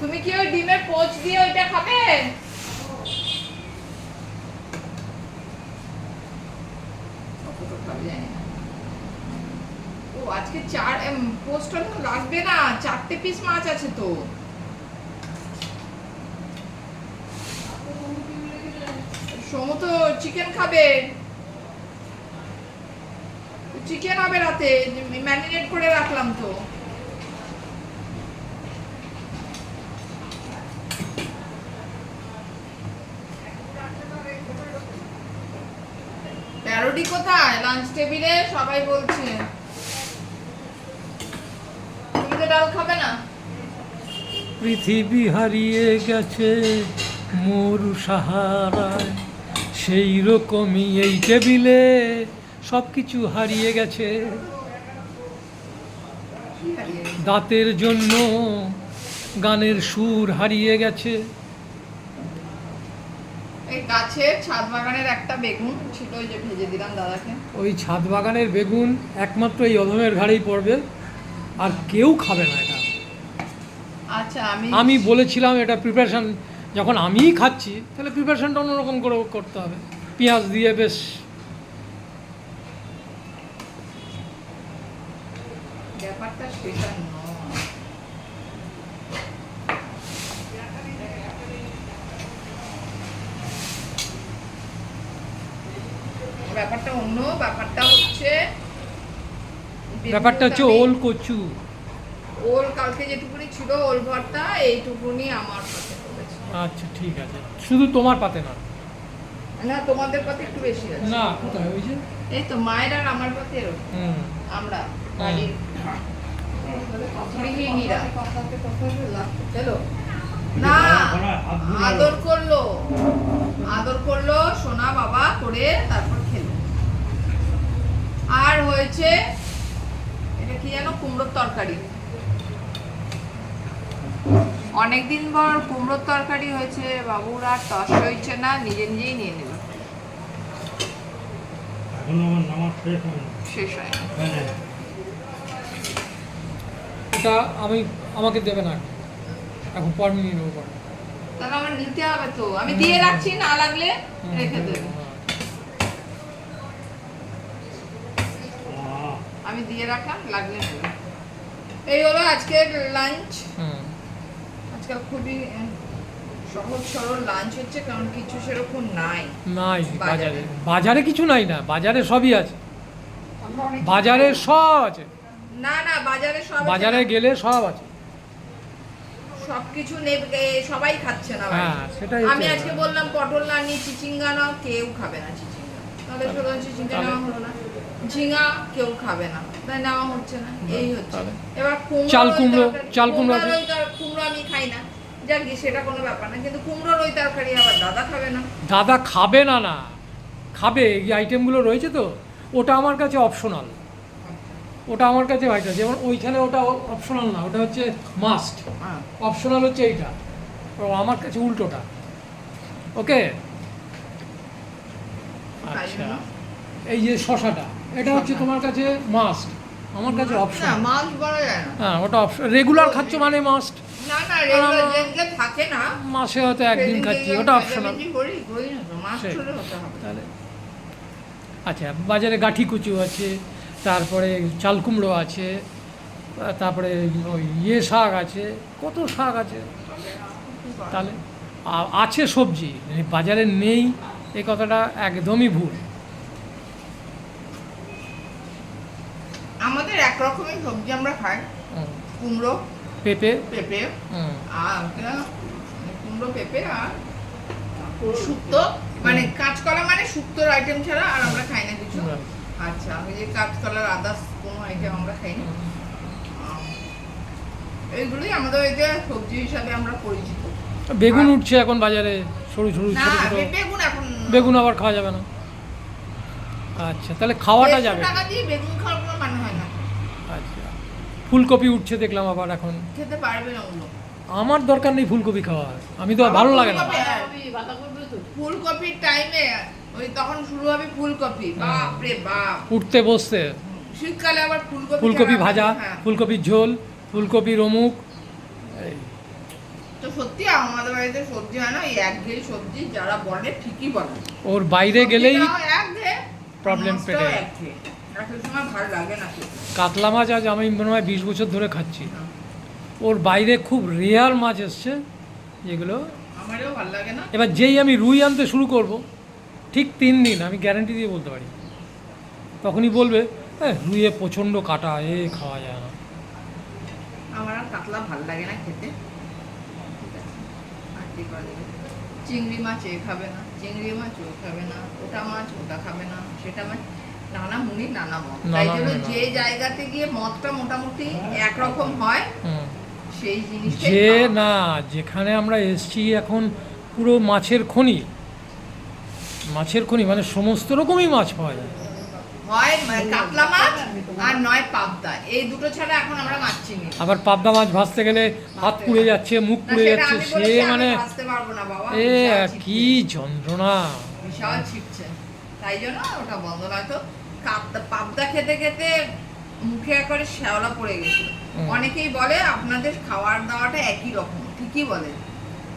তুমি কি ওই ডিমের পোচ দিয়ে ওইটা খাবে। ও আজকে চার পোস্টটা তো লাগবে না। চারটে পিস মাছ আছে তো। সমু তো চিকেন খাবে। চিকেন হবে রাতে ম্যারিনেট করে রাখলাম তো। কোথায়? লাঞ্চ টেবিলে সবাই বলছে। তুমি তো ডাল খাবে না? পৃথিবী হারিয়ে গেছে মরু সাহারায়। সেই রকমই এই টেবিলে সব কিছু হারিয়ে গেছে? দাঁতের জন্য গানের সুর হারিয়ে গেছে। গাছের ছাদ বাগানের একটা বেগুন ছিল ওই যে ভেজে দিলাম দাদাকে। ওই ছাদ বাগানের বেগুন একমাত্র এই অধমের ঘাড়েই পড়বে আর কেউ খাবে না এটা। আচ্ছা আমি আমি বলেছিলাম এটা প্রিপারেশান যখন আমিই খাচ্ছি তাহলে প্রিপারেশানটা অন্যরকম করে করতে হবে। পেঁয়াজ দিয়ে বেশ। ব্যাপারটা সেটা নয় ব্যাপারটা অন্য ব্যাপারটা হচ্ছে ব্যাপারটা হচ্ছে ওল কচু। ওল কালকে যেটুকুনি ছিল ওল ভর্তা এইটুকুনি আমার পাতে আচ্ছা ঠিক আছে। শুধু তোমার পাতে না না তোমাদের পাতে একটু বেশি আছে। না কোথায়? ওই যে? এই তো মায়ের আর আমার পাতে হুম। আমরা বাড়ির গৃহিণীরা। চলো। না আদর করল। আদর করল সোনা বাবা করে তারপর খেলো। আর হয়েছে জানো কুমড়োর তরকারি। অনেকদিন পর কুমড়োর তরকারি হয়েছে বাবুর আর টস হয়েছে না নিজে নিজেই নিয়ে নেবে। শেষ হয় হ্যাঁ। এটা আমি আমাকে দেবে না। এখন পর নিয়ে নেব তাহলে আমার নিতে হবে তো। আমি দিয়ে রাখছি না লাগলে রেখে হুম, দেবে হ্যাঁ। আহ, আমি দিয়ে রাখলাম লাগলে নেবে। এই হলো আজকের লাঞ্চ আজকাল খুবই সহজ সরল লাঞ্চ হচ্ছে কারণ কিছু সেরকম নাই। নাই বাজারে। বাজারে। কিছু নাই না বাজারে সবই আছে। বাজারে সব আছে। না না বাজারে সব বাজারে গেলে সব আছে। সবকিছু সবাই খাচ্ছে না। হ্যাঁ, সেটাই আমি আজকে বললাম পটল না নিয়ে চিচিঙ্গা নাও কেউ খাবে না চিচিঙ্গা। তাহলে চিচিঙ্গা নেওয়া হলো না। ঝিঙা কেউ খাবে না। তাই নেওয়া হচ্ছে না। এই হচ্ছে। এবার চাল কুমড়ো, চাল কুমড়ো কুমড়ো আমি খাই না। যাক সেটা কোনো ব্যাপার না। কিন্তু কুমড়োর ওই তরকারি আবার দাদা খাবে না। দাদা খাবে না না। খাবে এই আইটেমগুলো রয়েছে তো। ওটা আমার কাছে অপশনাল ওটা আমার কাছে ভাইটা যেমন ওইখানে ওটা অপশনাল না ওটা হচ্ছে মাস্ট অপশনাল হচ্ছে এইটা। ও আমার কাছে উল্টোটা। ওকে আচ্ছা। এই যে শশাটা। এটা হচ্ছে তোমার কাছে মাস্ট আমার কাছে অপশন না মাছ বলা যায় না। হ্যাঁ ওটা অপশন রেগুলার খাচ্ছ মানে মাস্ট না না রেগুলার যেগুলো থাকে না মাসে হয়তো একদিন খাচ্ছি ওটা অপশনাল। তাহলে। আচ্ছা বাজারে গাঠি কুচু আছে তারপরে চাল কুমড়ো আছে তারপরে ওই ইয়ে শাক আছে কত শাক আছে? তাহলে আছে সবজি বাজারে নেই এই কথাটা একদমই ভুল। আমাদের এক রকমের সবজি আমরা খাই। কুমড়ো পেঁপে? পেঁপে। আর কুমড়ো পেঁপে আর শুক্তো। মানে কাঁচকলা মানে শুক্তোর আইটেম ছাড়া আর আমরা খাই না কিছু। আচ্ছা আমি যে কাঁচকলার আদার্স কোনো আইটেম আমরা খাই না। এইগুলোই আমাদের এতে সবজি হিসাবে আমরা পরিচিত। বেগুন উঠছে এখন বাজারে সরু সরু ছোটো ছোটো। বেগুন এখন বেগুন আবার খাওয়া যাবে না। আচ্ছা তাহলে খাওয়াটা যাবে। টাকা দিয়ে বেগুন খাওয়ার কোনো মানে হয় না। আচ্ছা ফুলকপি উঠছে দেখলাম আবার এখন। খেতে পারবে না ওগুলো। আমার দরকার নেই ফুলকপি খাওয়া আমি তো ভালো লাগে না। ফুলকপির টাইমে ওই তখন শুরু হবে ফুলকপি। বাপ রে বাপ। উঠতে বসতে। শীতকালে আবার ফুলকপি ফুলকপি ভাজা হ্যাঁ। ফুলকপির ঝোল ফুলকপির অমুক তো সত্যি আমাদের বাড়িতে সবজি হয় না এই একঘেয়ে সবজি যারা বলে ঠিকই বলে। ওর বাইরে গেলেই একঘেয়ে, মাছটাও পেটে। কাতলা মাছ আজ আমি মনে হয় বিশ বছর ধরে খাচ্ছি। ওর বাইরে খুব রেয়ার মাছ এসছে যেগুলো এবার যেই আমি রুই আনতে শুরু করব ঠিক তিন দিন আমি গ্যারান্টি দিয়ে বলতে পারি। তখনই বলবে হ্যাঁ রুইয়ে প্রচণ্ড কাটা এ খাওয়া যায় না। আমার আর কাতলা ভালো লাগে না খেতে? চিংড়ি মাছ এ খাবে না। চিংড়ি মাছ ও খাবে না ওটা মাছ ওটা খাবে না সেটা মাছ নানা মুনি নানা মত তাই জন্য যে জায়গাতে গিয়ে মতটা মোটামুটি একরকম হয় হুম। সেই জিনিসটাই যে না যেখানে আমরা এসছি এখন পুরো মাছের খনি। মাছের খনি মানে সমস্ত রকমই মাছ পাওয়া যায়। হয় কাতলা মাছ আর নয় পাবদা। এই দুটো ছাড়া এখন আমরা মাছ চিনি না। আবার পাবদা মাছ ভাজতে গেলে হাত পুড়ে যাচ্ছে মুখ পুড়ে যাচ্ছে সে মানে ভাজতে পারব না বাবা, এ কি যন্ত্রণা। বিশাল ছিটছে। তাই জন্য ওটা বন্ধ নয়তো পাবদা খেতে খেতে মুখে একবারে শ্যাওলা পড়ে গেছিল। অনেকেই বলে আপনাদের খাওয়ার দাওয়াটা একই রকম ঠিকই বলে।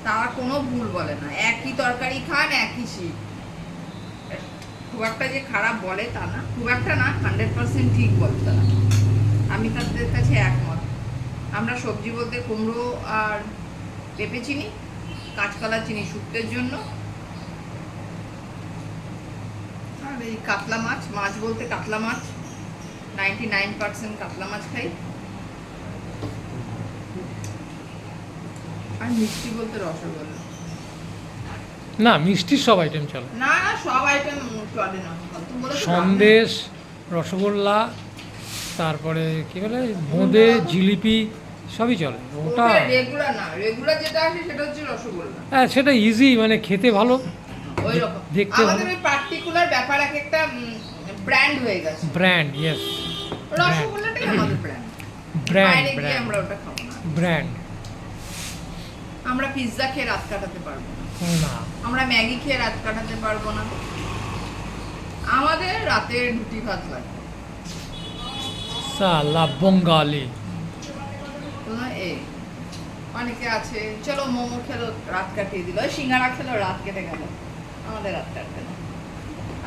তারা কোনো ভুল বলে না। একই তরকারি খান একই শীত খুব একটা যে খারাপ বলে তা না, খুব একটা না হান্ড্রেড পার্সেন্ট ঠিক বলে না আমি তাদের কাছে একমত। আমরা সবজি বলতে কুমড়ো আর পেঁপে চিনি, কাঁচকলা চিনি শুক্তের জন্য। আর এই কাতলা মাছ মাছ বলতে কাতলা মাছ। নাইনটি নাইন পার্সেন্ট কাতলা মাছ খাই। আর মিষ্টি বলতে রসগোল্লা। না মিষ্টির সব আইটেম চলে। না সব আইটেম না। সন্দেশ রসগোল্লা তারপরে কি বলে বোঁদে জিলিপি সবই চলে। ওটা হ্যাঁ সেটা ইজি মানে খেতে ভালো। দেখতে ভালো। পার্টিকুলার ব্যাপার এক একটা ব্র্যান্ড হয়ে গেছে। ব্র্যান্ড ইয়েস রসগোল্লাটাই আমাদের ব্র্যান্ড ব্র্যান্ড ব্র্যান্ড আমরা পিৎজা খেয়ে রাত কাটাতে পারব না। আমরা ম্যাগি খেয়ে রাত কাটাতে পারব না। আমাদের রাতে রুটি ভাত লাগবে সালা বঙ্গালি। এ অনেকে আছে চলো মোমো খেলো রাত কাটিয়ে দিল। সিঙ্গারা খেলো রাত কেটে গেল। আমাদের রাত কাটবে না।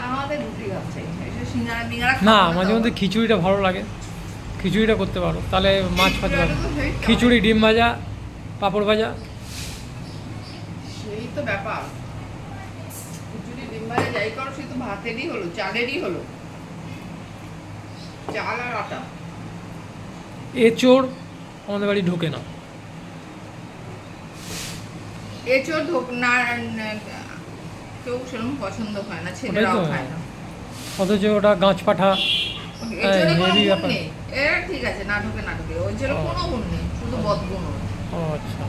আমাদের রুটি ভাত চাই। সিঙ্গারা মিঙ্গারা না মাঝে মধ্যে খিচুড়িটা ভালো লাগে। খিচুড়িটা করতে পারো। তাহলে মাছ তো। খিচুড়ি ডিম ভাজা পাঁপড় ভাজা। সেই তো ব্যাপার। খিচুড়ি ডিম ভাজা যাই করো সে তো ভাতেরই হলো চালেরই হলো। চাল আর আটা। এচোর আমাদের বাড়ি ঢোকে না। এঁচড় ধোক না না- কেউ সেরকম পছন্দ হয় না ছেলেরাও খায় না। অথচ ওটা গাছ পাঠা গুণ ব্যাপার। এ ঠিক আছে না ঢোকে না ঢোকে। ওই ও। কোনো গুণ নেই শুধু বদগুণ ও আচ্ছা।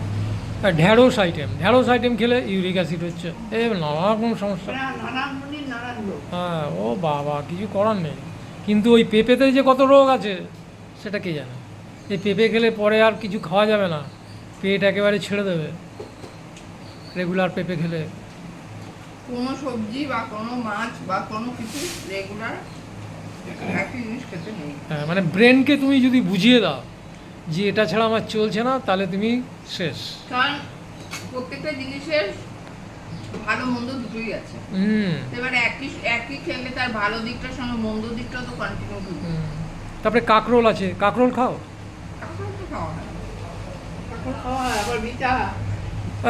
ঢ্যাঁড়স আইটেম ঢ্যাঁড়স আইটেম খেলে ইউরিক অ্যাসিড হচ্ছে। এ নানা রকম সমস্যা। হ্যাঁ ও বাবা কিছু করার নেই। কিন্তু ওই পেঁপেতে যে কত রোগ আছে সেটা কে জানে? এই পেঁপে খেলে পরে আর কিছু খাওয়া যাবে না। পেট একেবারে ছেড়ে দেবে। রেগুলার পেঁপে খেলে। কোনো সবজি বা কোনো মাছ বা কোনো কিছু রেগুলার একই জিনিস খেতে নেই। হ্যাঁ মানে ব্রেনকে তুমি যদি বুঝিয়ে দাও যে এটা ছাড়া আমার চলছে না তাহলে তুমি শেষ। কারণ প্রত্যেকটা জিনিসের ভালো মন্দ দুটোই আছে। হুম। এবারে একই একই খেলে তার ভালো দিকটার সঙ্গে মন্দ দিকটাও তো কন্টিনিউ হুম। তারপরে কাকরোল আছে। কাকরোল খাও?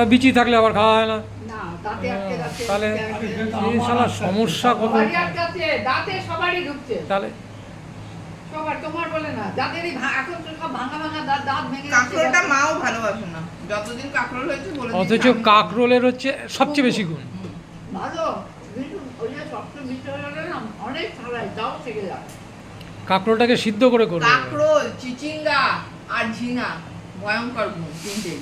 বিচি? থাকলে আবার খাওয়া হয় না। না দাঁতে আটকে যাচ্ছে তাহলে সমস্যা কত? দাঁতে সবারই ঢুকছে। তাহলে সবার তোমার বলে না। যাদের এই এখন তো সব ভাঙা ভাঙা দাঁত দাঁত ভেঙে কাঁকরোলটা মাও ভালোবাসে না। যতদিন কাঁকরোল হয়েছে বলে অথচ কাকরোলের হচ্ছে সবচেয়ে বেশি গুণ। ভালো। অনেক তাও থেকে যায়। কাকরোলটাকে সিদ্ধ করে করবে। কাঁকরোল চিচিঙ্গা আর ঝিঙা ভয়ঙ্কর গুণ তিনটে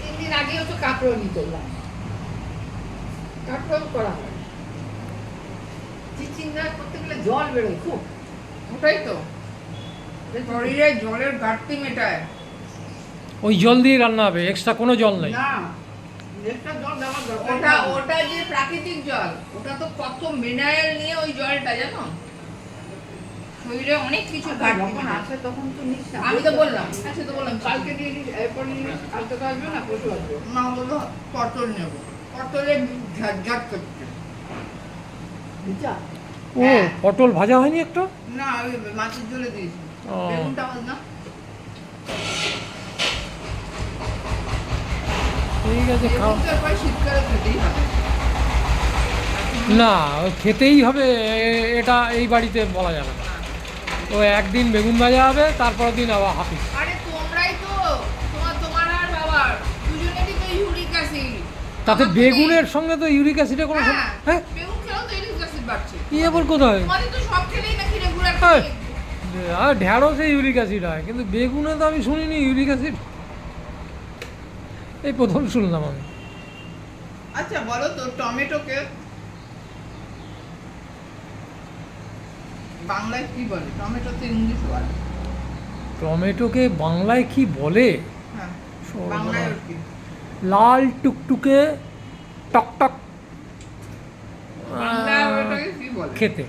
তিন দিন আগেও তো কাঁকড়ো নিতে এলাম কাঁকড়ো করা হয়। চিচিঙ্গা করতে গেলে জল বেরোয় খুব। ওটাই তো। শরীরে জলের ঘাটতি মেটায়। ওই জল দিয়ে রান্না হবে এক্সট্রা কোনো জল নেই। না এক্সট্রা জল দেওয়ার দরকার ওটা ওটা যে প্রাকৃতিক জল ওটা তো কত মিনারেল নিয়ে ওই জলটা জানো? শরীরে অনেক কিছু আচ্ছা, ঘাটতি যখন আসে তখন তো নিস না। আমি তো বললাম আচ্ছা তো বললাম কালকে নিয়ে নিস এরপর নিয়ে কালকে তো আসবে না পরশু আসবে। মা বলল পটল নেব। পটলে ও পটল ভাজা হয়নি একটা? না ওই মাছের ঝোলে দিয়েছি। বেগুনটা না ঠিক আছে খাও। বেগুনটা এরপর শীতকালে খেতেই হবে। না খেতেই হবে এটা এই বাড়িতে বলা যাবে না। ও একদিন বেগুন ভাজা হবে তারপরের দিন আবার হাফিস। তাতে বেগুনের সঙ্গে তো ইউরিক অ্যাসিডের কোনো হ্যাঁ হ্যাঁ? বেগুন খেলেও তো ইউরিক অ্যাসিড বাড়ছে। কি আবার কোথায়? তোমাদের তো সব খেলেই নাকি রেগুলার হ্যাঁ। আর ঢ্যাঁড়সে ইউরিক অ্যাসিড হয় কিন্তু বেগুনে তো আমি শুনিনি ইউরিক অ্যাসিড। এই প্রথম শুনলাম আমি। আচ্ছা বলো তো টমেটোকে বাংলায় কি বলে? টমেটো তো ইংলিশ ওয়ার্ড টমেটোকে বাংলায় কি বলে? হ্যাঁ বাংলায় কি। লাল টুকটুকে টকটক খেতে।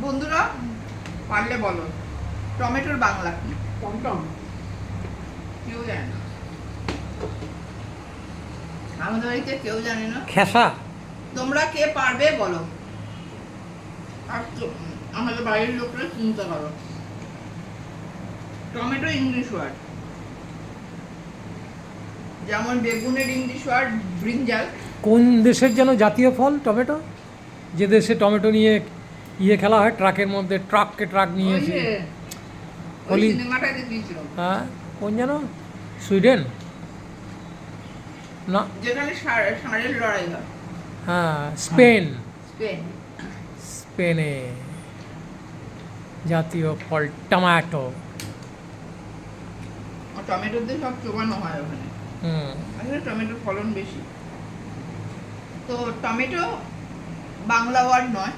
বন্ধুরা পারলে বলো টমেটোর বাংলা কি? টমটম। কেউ জানে না। আমাদের বাড়িতে কেউ জানে না। খেসা। তোমরা কে পারবে বলো। আর আমাদের বাড়ির লোকরা চিন্তা করো। Tomato English word. যেমন বেগুনের ইংলিশ ওয়ার্ড ব্রিঞ্জাল। কোন দেশের যেন জাতীয় ফল? টমেটো? যে দেশে টমেটো নিয়ে ইয়ে খেলা হয় ট্রাকের মধ্যে ট্রাককে ট্রাক নিয়ে এসে হোলি- হ্যাঁ কোন যেন? সুইডেন? না। যেখানে ষাঁড়- ষাঁড়ের লড়াই হয়। হ্যাঁ স্পেন। স্পেন। জাতীয় ফল টমেটো। আর টমেটোর দিয়ে সব চোবানো হয় ওখানে। আসলে টমেটোর ফলন বেশি। তো টমেটো বাংলা ওয়ার্ড নয়।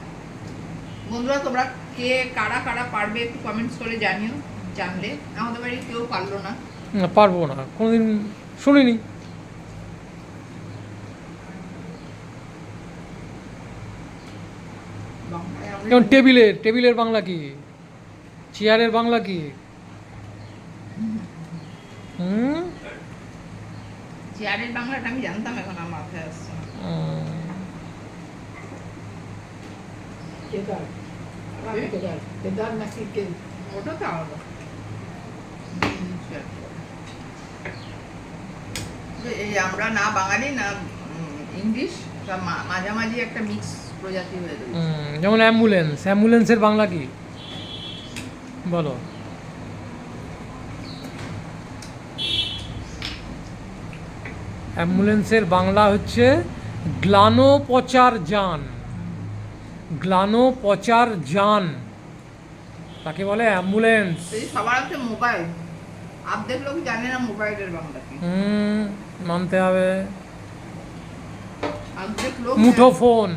বন্ধুরা তোমরা কে কারা কারা পারবে একটু কমেন্টস করে জানিও জানলে। আমাদের বাড়ি কেউ পারল না। না, পারব না। কোনোদিন শুনিনি। যেমন টেবিলের টেবিলের বাংলা কি? চেয়ারের বাংলা কি? হুম। চেয়ারের বাংলাটা আমি জানতাম এখন আমার মাথায় আসছে কেদার? কেদার? কেদার নাকি কে? ওটা তো আলাদা। এই আমরা না বাঙালি না ইংলিশ মাঝামাঝি একটা মিক্স প্রজাতি হয়ে যেমন অ্যাম্বুলেন্স। অ্যাম্বুলেন্সের বাংলা কি? বলো। অ্যাম্বুলেন্সের বাংলা হচ্ছে গ্লানোপচার যান। গ্লানোপচার যান। তাকে বলে অ্যাম্বুলেন্স। সবার আছে মোবাইল। লোক জানে না মোবাইলের বাংলা হুম মানতে হবে। মুঠো ফোন